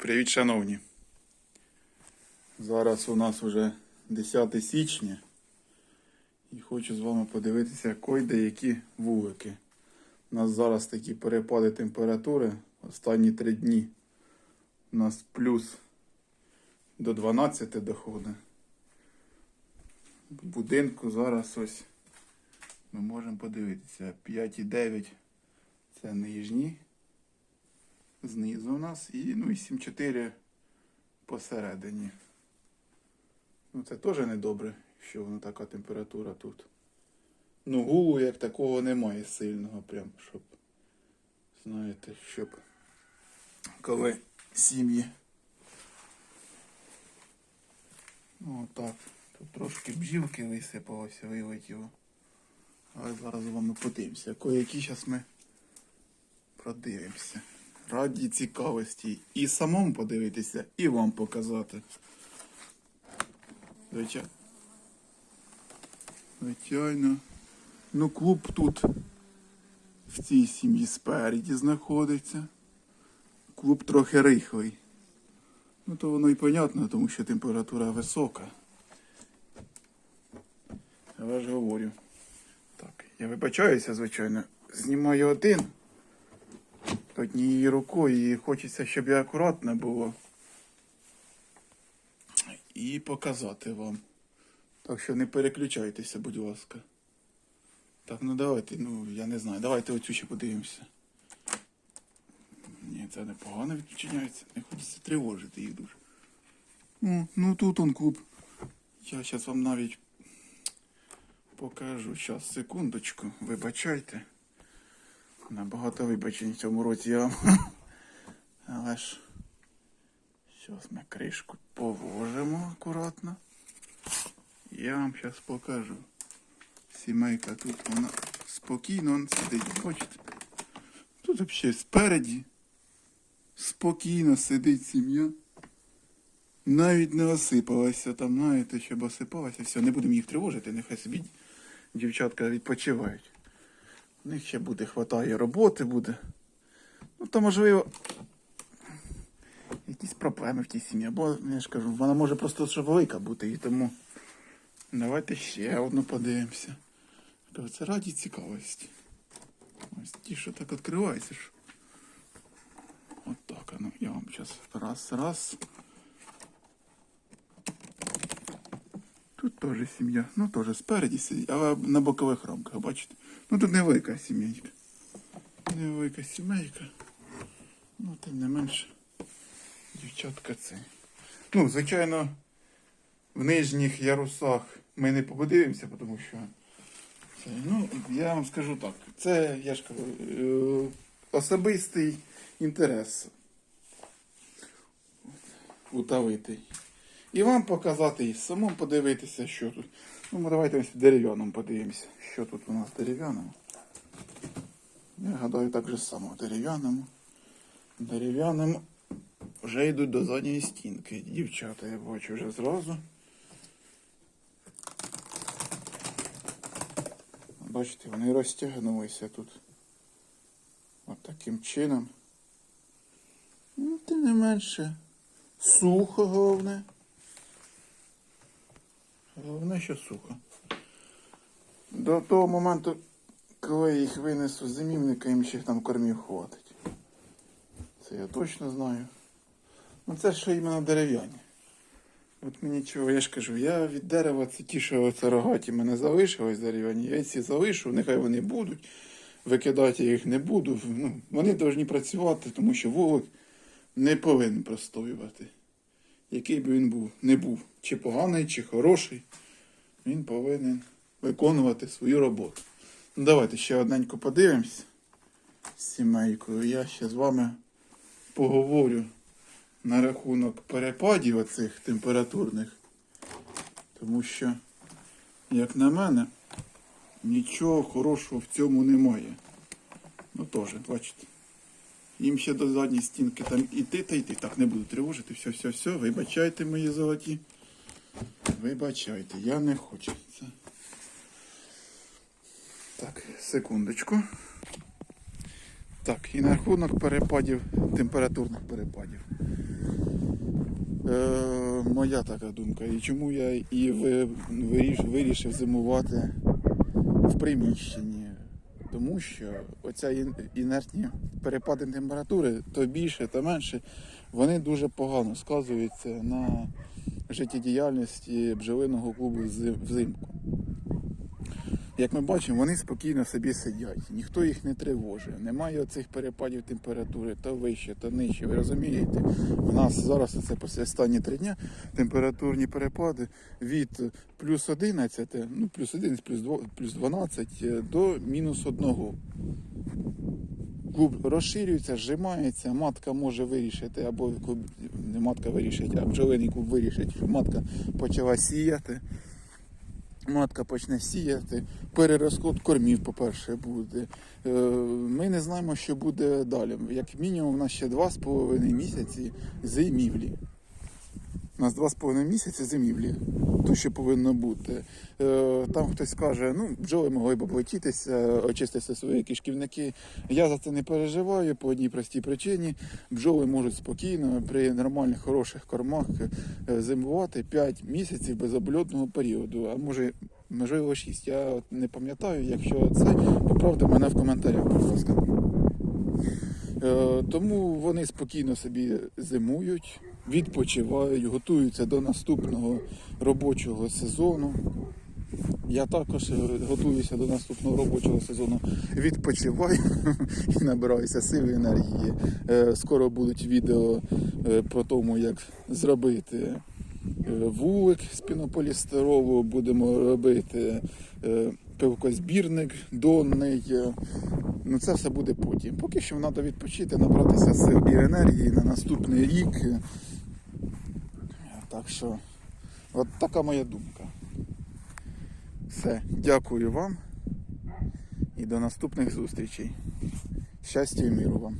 Привіт, шановні. Зараз у нас вже 10 січня. І хочу з вами подивитися, койде які вулики. У нас зараз такі перепади температури. Останні три дні. У нас плюс до 12 доходить. В будинку зараз ось ми можемо подивитися. 5,9 це нижні знизу у нас і ну, і 7,4 посередині. Ну це теж недобре, що воно така температура тут. Ну, гулу як такого немає сильного, прям, щоб, знаєте, щоб коли сім'ї. Ну отак. Тут трошки бджілки висипалося, вилетіло. Але зараз з вами подивимося. Кое-які зараз ми продивимося. Раді цікавості. І самому подивитися, і вам показати. Звичайно. Ну, клуб тут в цій сім'ї спереді знаходиться. Клуб трохи рихлий. Ну, то воно і понятно, тому що температура висока. Я ж говорю. Так, я вибачаюся, звичайно. Знімаю один однією рукою і хочеться, щоб я акуратно було. І показати вам. Так що не переключайтеся, будь ласка. Так, ну давайте, ну я не знаю, давайте оцю ще подивимося. Ні, це непогано відчиняється. Не хочеться тривожити їх дуже. О, ну тут он клуб. Я зараз вам навіть покажу. Зараз, секундочку, вибачайте. Набагато вибачень в цьому році я вам. Але ж. Зараз ми кришку положимо акуратно. Я вам зараз покажу. Сімейка тут вона спокійно вон сидить, бачите? Тут взагалі спереді. Спокійно сидить сім'я. Навіть не осипалася там, знаєте, щоб осипалася. Все, не будемо їх тривожити, нехай собі дівчатка відпочивають. У них ще буде, хватає роботи буде. Ну, то можливо. Якісь проблеми в тій сім'ї. Або, я ж кажу, вона може просто ще велика бути, і тому давайте ще одну подивимося. Це раді цікавості. Ось ті, що так відкриваються. Що... От так, ну я вам зараз раз, раз. Тут теж сім'я. Ну теж спереді сидить, але на бокових рамках, бачите? Ну тут невелика сімейка. Невелика сімейка. Ну, тим не менше, дівчатка це. Ну, звичайно, в нижніх ярусах ми не подивимося, тому що це, ну, я вам скажу так, це, я ж кажу, е, особистий інтерес утавитий. І вам показати, і самому подивитися, що тут. Ну, ми давайте ось в дерев'яному подивимося, що тут у нас дерев'яному. Я гадаю, так же само дерев'яному. В дерев'яному вже йдуть до задньої стінки. Дівчата, я бачу вже зразу. Бачите, вони розтягнулися тут. От таким чином. Ну, тим не менше. Сухо головне. Головне, що сухо. До того моменту, коли я їх винесу з зимівника, їм ще там кормів хватить. Це я точно знаю. Ну це що іменно дерев'яні. От мені чого, я ж кажу, я від дерева це ті, що оце рогаті мене залишилось дерев'яні. Я ці залишу, нехай вони будуть. Викидати я їх не буду. Ну, вони повинні працювати, тому що вулик не повинен простоювати. Який би він був, не був, чи поганий, чи хороший, він повинен виконувати свою роботу. Ну, давайте ще одненько подивимось з сімейкою. Я ще з вами поговорю на рахунок перепадів оцих температурних. Тому що, як на мене, нічого хорошого в цьому немає. Ну теж, бачите. Їм ще до задньої стінки там іти та йти. Так, не буду тривожити. Все, все, все. Вибачайте, мої золоті. Вибачайте, я не хочу це. Так, секундочку. Так, і на рахунок перепадів, температурних перепадів. Е, моя така думка. І чому я і ви- вирішив зимувати в приміщенні? Тому що оця інертні перепади температури, то більше, то менше, вони дуже погано сказуються на життєдіяльності бджолиного клубу взим- взимку. Як ми бачимо, вони спокійно собі сидять, ніхто їх не тривожить. Немає оцих перепадів температури, то вище, то нижче. Ви розумієте? У нас зараз це після останні три дня температурні перепади від плюс 11, ну плюс 11, плюс 2, плюс 12 е, до мінус 1. Клуб розширюється, зжимається, матка може вирішити, або клуб- не матка вирішить, а бджолиний клуб вирішить, що матка почала сіяти матка почне сіяти, перерозход кормів, по-перше, буде. Е, Ми не знаємо, що буде далі. Як мінімум, у нас ще 2,5 місяці зимівлі. У нас 2,5 місяці зимівлі, то що повинно бути. Е, Там хтось каже, ну, бджоли могли б облетітися, очистити свої кишківники. Я за це не переживаю по одній простій причині. Бджоли можуть спокійно при нормальних хороших кормах е, зимувати 5 місяців без обльотного періоду, а може, можливо, 6. Я от не пам'ятаю, якщо це, поправте мене в коментарях, будь ласка. Е, Тому вони спокійно собі зимують, відпочивають, готуються до наступного робочого сезону. Я також е, готуюся до наступного робочого сезону, відпочиваю і набираюся сили енергії. Е, Скоро будуть відео е, про тому, як зробити вулик з пінополістиролу, будемо робити пивкозбірник донний. Ну це все буде потім. Поки що треба відпочити, набратися сил і енергії на наступний рік. Так що, от така моя думка. Все, дякую вам і до наступних зустрічей. Щастя і миру вам.